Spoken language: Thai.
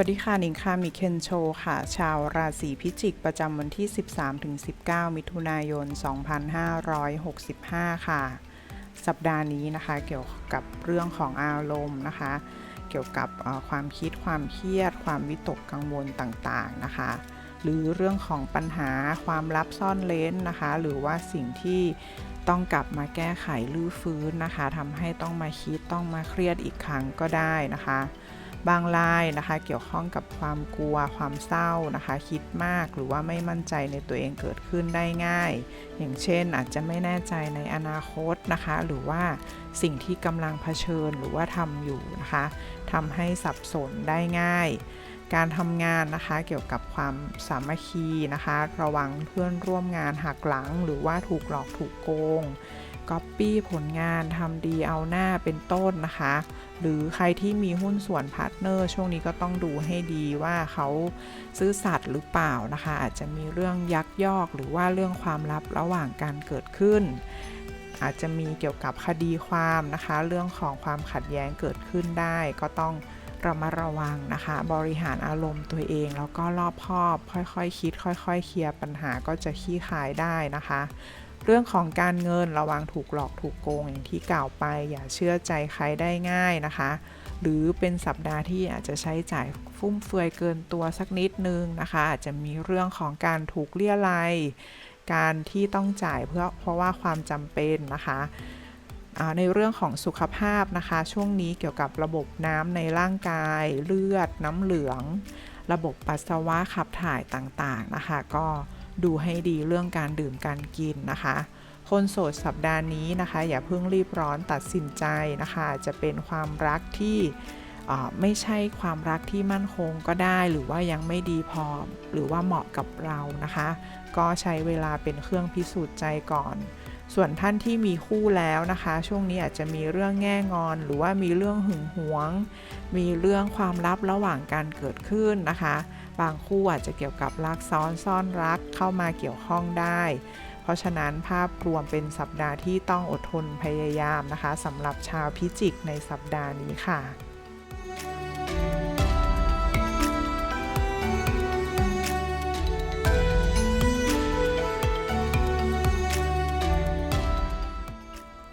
วัสดีค่ะ นิงค่ะมีเคนโชค่ะ ชาวราศีพิจิกประจำวันที่ 13-19 มิถุนายน 2565 ค่ะ สัปดาห์นี้นะคะ เกี่ยวกับเรื่องของอารมณ์นะคะ เกี่ยวกับความคิดความเครียด ความวิตกกังวลต่างๆนะคะ หรือเรื่องของปัญหาความลับซ่อนเล้นนะคะ หรือว่าสิ่งที่ต้องกลับมาแก้ไขลื้อฟื้นนะคะทำให้ต้องมาคิดต้องมาเครียดอีกครั้งก็ได้นะคะ บางรายนะคะ เกี่ยวข้องกับความกลัว ความเศร้านะคะ คิดมากหรือว่าไม่มั่นใจในตัวเองเกิดขึ้นได้ง่าย อย่างเช่นอาจจะไม่แน่ใจในอนาคตนะคะ หรือว่าสิ่งที่กำลังเผชิญหรือว่าทำอยู่นะคะทำให้สับสนได้ง่าย การทำงานนะคะเกี่ยวกับความสามัคคีนะคะ ระวังเพื่อนร่วมงานหักหลัง หรือว่าถูกหลอกถูกโกง ก๊อปปี้ผลงานทำดีเอาหน้าเป็นต้นนะคะ หรือใครที่มีหุ้นส่วนพาร์ทเนอร์ ช่วงนี้ก็ต้องดูให้ดีว่าเขาซื่อสัตย์หรือเปล่านะคะ อาจจะมีเรื่องยักยอกหรือว่าเรื่องความลับระหว่างการเกิดขึ้น อาจจะมีเกี่ยวกับคดีความนะคะ เรื่องของความขัดแย้งเกิดขึ้นได้ ก็ต้องระมัดระวังนะคะ บริหารอารมณ์ตัวเอง แล้วก็รอบคอบ ค่อยๆคคิด ค่อย ๆ เคลียร์ปัญหาก็จะขี้คายได้นะคะ เรื่องของการเงินระวังถูกหลอกถูกโกงอย่างที่กล่าวไป อย่าเชื่อใจใครได้ง่ายนะคะ หรือเป็นสัปดาห์ที่อาจจะใช้จ่ายฟุ่มเฟือยเกินตัวสักนิดนึงนะคะ อาจจะมีเรื่องของการถูกเลี่ยไรการที่ต้องจ่ายเพื่อเพราะว่าความจำเป็นนะคะในเรื่องของสุขภาพนะคะ ช่วงนี้เกี่ยวกับระบบน้ำในร่างกาย เลือดน้ำเหลือง ระบบปัสสาวะขับถ่ายต่างๆนะคะ ก็ ดูให้ดีเรื่องการดื่มการกินนะคะ คนโสดสัปดาห์นี้นะคะ อย่าเพิ่งรีบร้อนตัดสินใจนะคะ จะเป็นความรักที่ไม่ใช่ความรักที่มั่นคงก็ได้หรือว่ายังไม่ดีพอหรือว่าเหมาะกับเรานะคะ ก็ใช้เวลาเป็นเครื่องพิสูจน์ใจก่อน ส่วนท่านที่มีคู่แล้วนะคะ ช่วงนี้อาจจะมีเรื่องแง่งอน หรือว่ามีเรื่องหึงหวง มีเรื่องความลับระหว่างการเกิดขึ้นนะคะ บางคู่อาจจะเกี่ยวกับรักซ้อนซ่อนรักเข้ามาเกี่ยวข้องได้ เพราะฉะนั้นภาพรวมเป็นสัปดาห์ที่ต้องอดทนพยายามนะคะสำหรับชาวพิจิกในสัปดาห์นี้ค่ะ